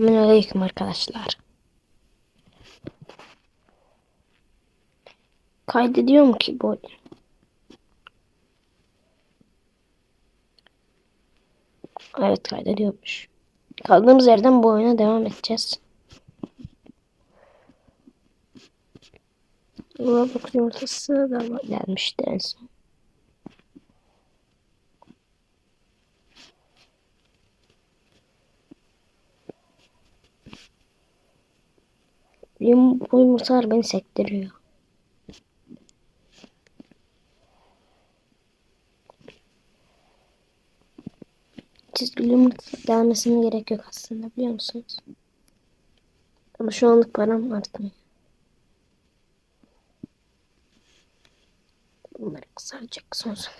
Selamünaleyküm arkadaşlar. Kaydediyor mu ki bu oyun? Evet kaydediyormuş. Kaldığımız yerden bu oyuna devam edeceğiz. Roblox yumurtası da gelmişti en son. Yum, bu yumurtalar beni sektiriyor. Çizgili yumurta gelmesine gerek yok aslında biliyor musunuz? Ama şu anlık param artmıyor. Bunları kısaracak son son.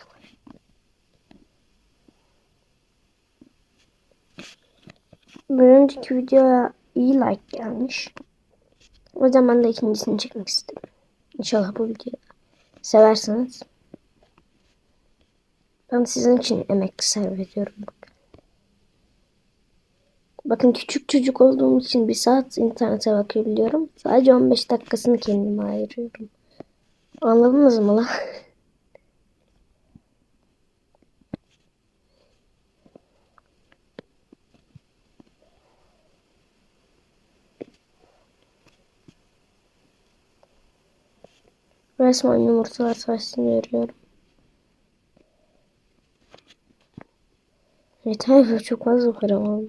Bir önceki videoya iyi like gelmiş. O zaman de ikincisini çekmek istedim. İnşallah bu videoyu seversiniz. Ben sizin için emek sarf ediyorum. Bakın küçük çocuk olduğum için bir saat internete bakabiliyorum. Sadece 15 dakikasını kendime ayırıyorum. Anladınız mı lan? Resmen yumurtalar sayesinde görüyorum. Yeter be çok fazla para var.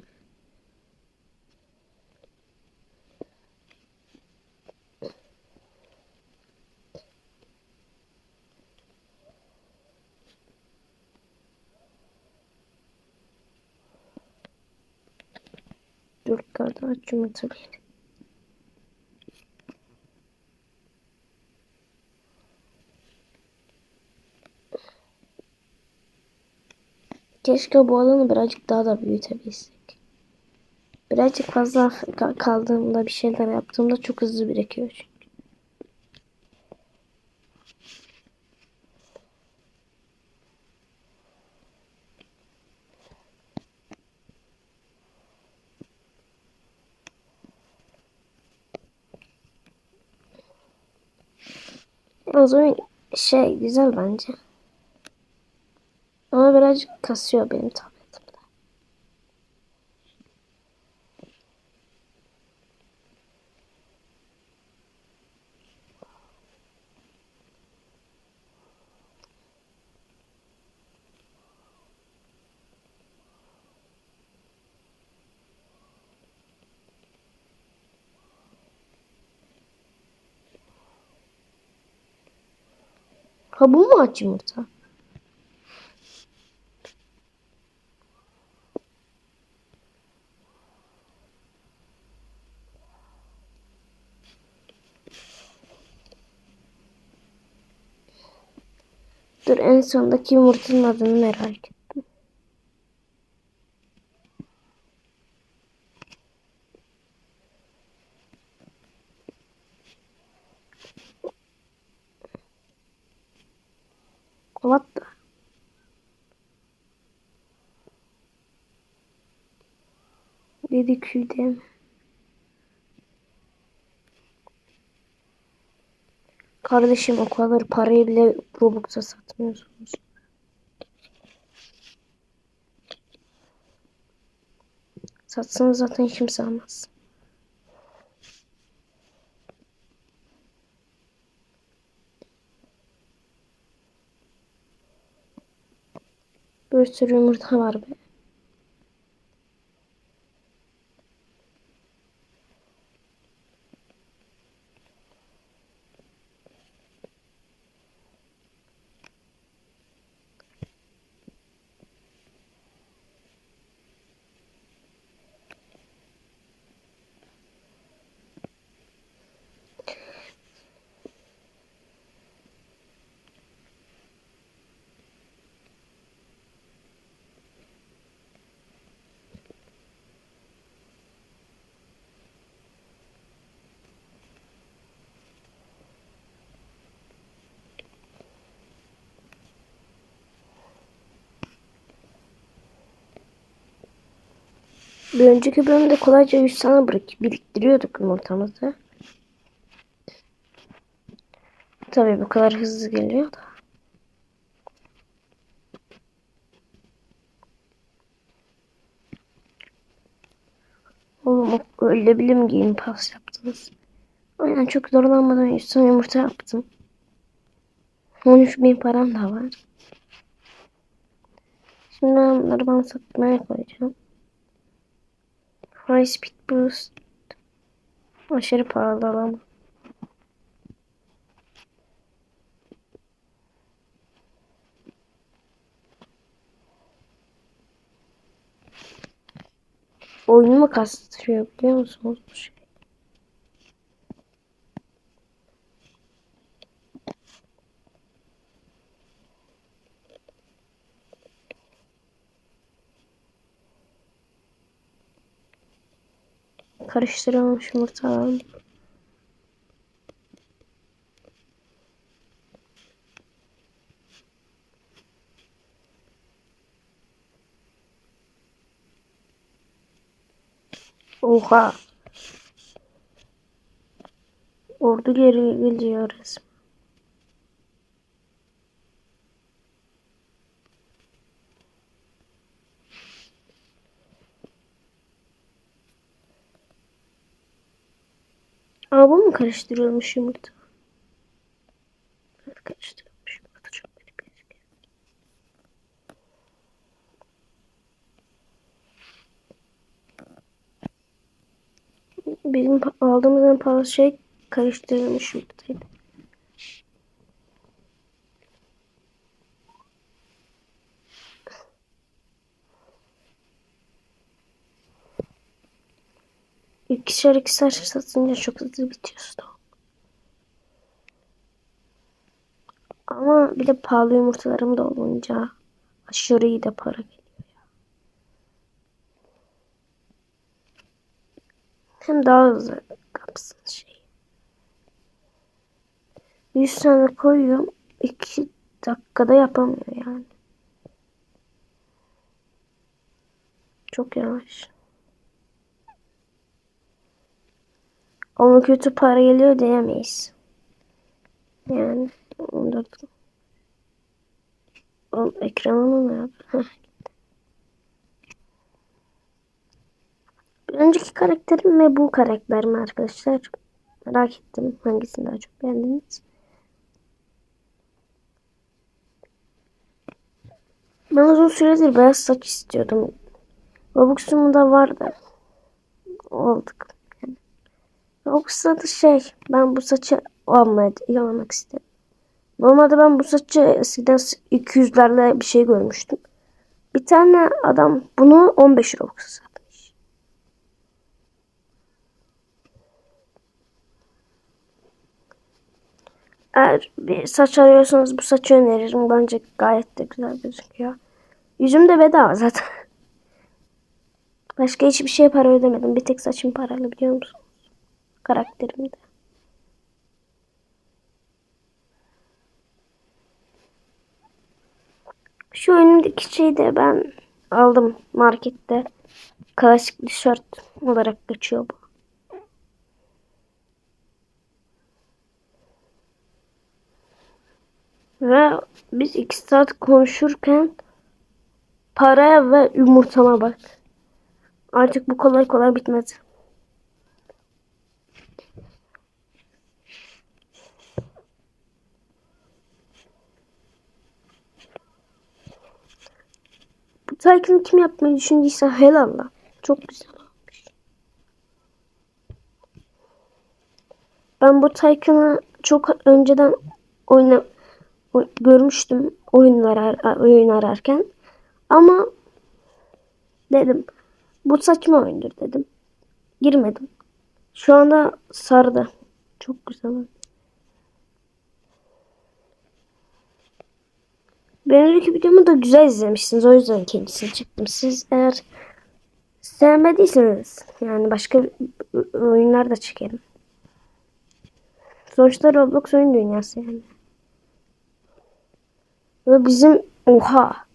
Dur kadar aç yumurtaları. Keşke bu alanı birazcık daha da büyütebilsek. Birazcık fazla ka- kaldığımda bir şeyler yaptığımda çok hızlı birikiyor çünkü. Yalnız oyun şey güzel bence. Birazcık kasıyor benim tabletimde. Ha bu mu aç yumurta? Dur en sondaki yumurtanın adını merak ettim. What the? Dedi küde. Kardeşim o kadar parayı bile Robux'a satmıyorsunuz. Satsanız zaten kimse almaz. Bir sürü yumurta var be. Bir önceki bölümde kolayca 100 tane bırak biriktiriyorduk yumurtamızı. Tabii bu kadar hızlı geliyor da. Oğlum öyle bilim game pass yaptınız. Aynen çok zorlanmadan 100 tane yumurta yaptım. 13 bin param da var. Şimdi ben bunları ben satmaya koyacağım. High speed boost. Aşırı pahalı ama. Oyunumu kastırıyor biliyor musunuz bu şey? Karıştırılmış yumurta. Oha. Ordu geri geliyor resmen. Bu mu karıştırılmış yumurta? Evet yumurta çok garip. Bizim aldığımız en pahalı şey karıştırılmış yumurtaydı. İkişer ikişer satınca çok hızlı bitiyor stok. Ama bir de pahalı yumurtalarım da olunca aşırı iyi de para geliyor. Hem daha hızlı kapsın şey. 100 tane koyuyorum. 2 dakikada yapamıyor yani. Çok yavaş. Ama kötü para geliyor diyemeyiz. Yani 14. Oğlum ekranımı mı yap? Önceki karakterim ve bu karakterim arkadaşlar. Merak ettim hangisini daha çok beğendiniz. Ben uzun süredir beyaz saç istiyordum. Robux'um da vardı. Olduk. Robux'ta da şey ben bu saçı almaya almak istedim. Normalde ben bu saçı eskiden 200'lerle bir şey görmüştüm. Bir tane adam bunu 15 Robux'a satmış. Eğer bir saç arıyorsanız bu saçı öneririm. Bence gayet de güzel gözüküyor. Yüzüm de bedava zaten. Başka hiçbir şeye para ödemedim. Bir tek saçım paralı biliyor musunuz? Karakterimde. Şu önümdeki şeyi de ben aldım markette. Klasik tişört olarak geçiyor bu. Ve biz iki saat konuşurken paraya ve yumurtama bak. Artık bu kolay kolay bitmez. Tycoon'u kim yapmayı düşündüyse helal la. Çok güzel olmuş. Ben bu Tycoon'u çok önceden oyna görmüştüm oyunlar ar- oyun ararken. Ama dedim bu saçma oyundur dedim. Girmedim. Şu anda sardı. Çok güzel. Ben önceki videomu da güzel izlemişsiniz. O yüzden kendisini çektim. Siz eğer sevmediyseniz yani başka oyunlar da çekelim. Sonuçta Roblox oyun dünyası yani. Ve bizim oha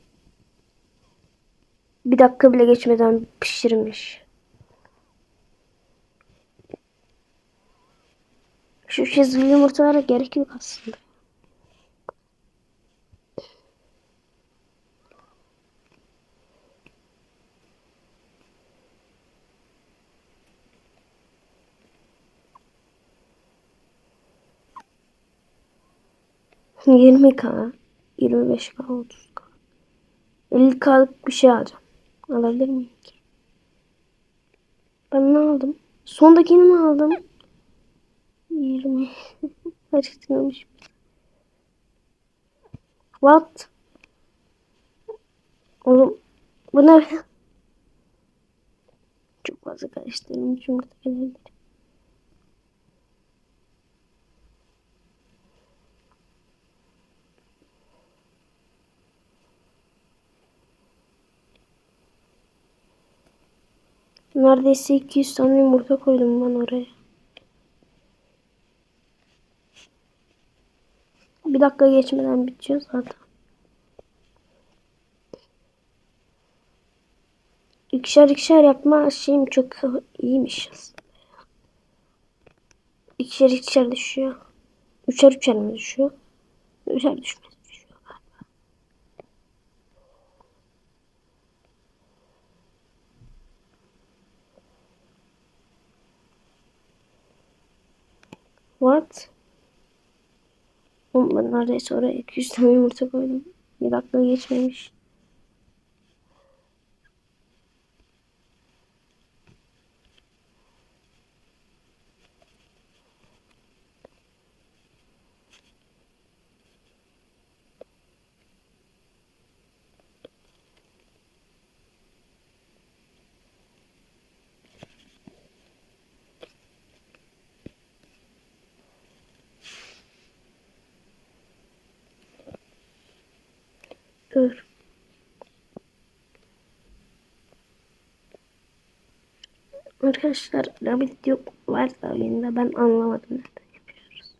bir dakika bile geçmeden pişirmiş. Şu çizgi yumurtalara gerek yok aslında. Yirmi k, yirmi beş k, otuz k, elli k'lık bir şey alacağım. Alabilir miyim ki? Ben ne aldım? Sondakini mi aldım? 20. Karıştırmış. What? Oğlum bu ne? Çok fazla karıştırmış yumurta gelebilir. Neredeyse 200 tane yumurta koydum ben oraya. Bir dakika geçmeden bitiyor zaten. İkişer ikişer yapma şeyim çok iyiymiş aslında. İkişer ikişer düşüyor. Üçer üçer mi düşüyor? Üçer düşmez What? Ben neredeyse oraya 200 tane yumurta koydum. Bir dakika geçmemiş. Dur. Arkadaşlar Rabbit yok var da oyunda ben anlamadım nereden yapıyoruz.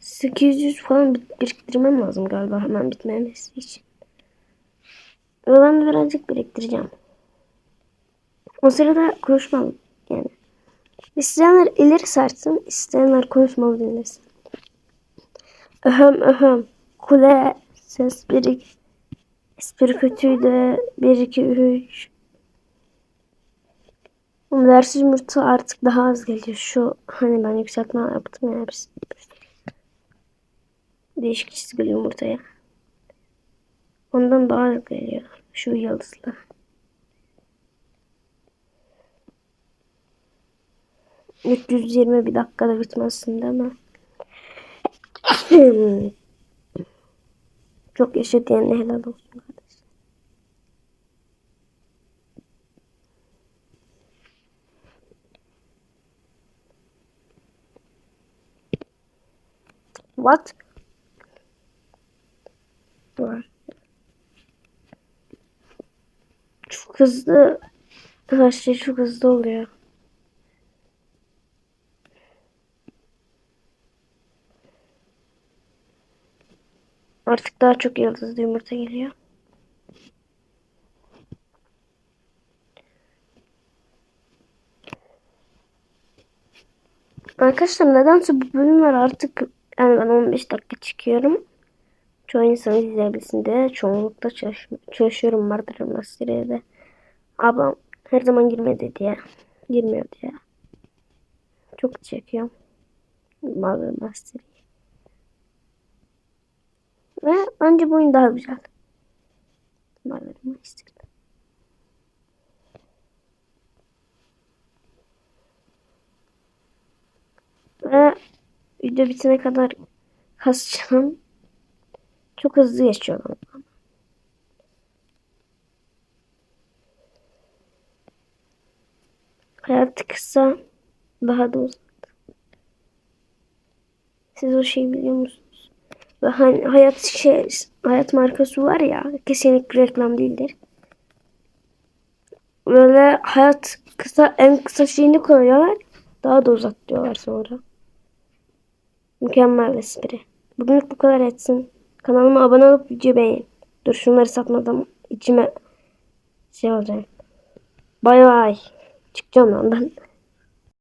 ...800 falan bir- biriktirmem lazım galiba hemen bitmemesi için. Ve ben birazcık biriktireceğim. O sırada konuşmam. İsteyenler ileri sarsın, isteyenler konuşmalı dinlesin. Öhöm öhöm. Kule ses birik. Espri kötüydü. 1 2 3. Versiz yumurta artık daha az geliyor. Şu hani ben yükseltme yaptım ya hepsi. Değişik çizgili yumurtaya. Ondan daha az geliyor. Şu yıldızlı. Üç yüz yirmi bir dakikada bitmezsin değil mi? Çok yaşa diyenle helal olsun kardeş. What? Çok hızlı her şey çok hızlı oluyor. Artık daha çok yıldızlı yumurta geliyor. Arkadaşlar nedense bu bölümler artık yani ben 15 dakika çıkıyorum. Çoğu insan izleyebilsin diye çoğunlukla çalış çalışıyorum Murder Master'e. Ablam her zaman girmedi diye. Girmiyor diye. Çok çekiyorum. Murder Master'ı. Ve bence bu oyun daha güzel. Murder Master. Ve video bitene kadar kasacağım. Çok hızlı geçiyorum. Hayat kısa daha da uzun. Siz o şeyi biliyor musunuz? Ve hani hayat şey hayat markası var ya kesinlikle reklam değildir. Böyle hayat kısa en kısa şeyini koyuyorlar. Daha da uzat diyorlar sonra. Mükemmel espri. Bugünlük bu kadar etsin. Kanalıma abone olup video beğenin. Dur şunları satmadan içime şey olacak. Bay bay. Çıkacağım lan ben.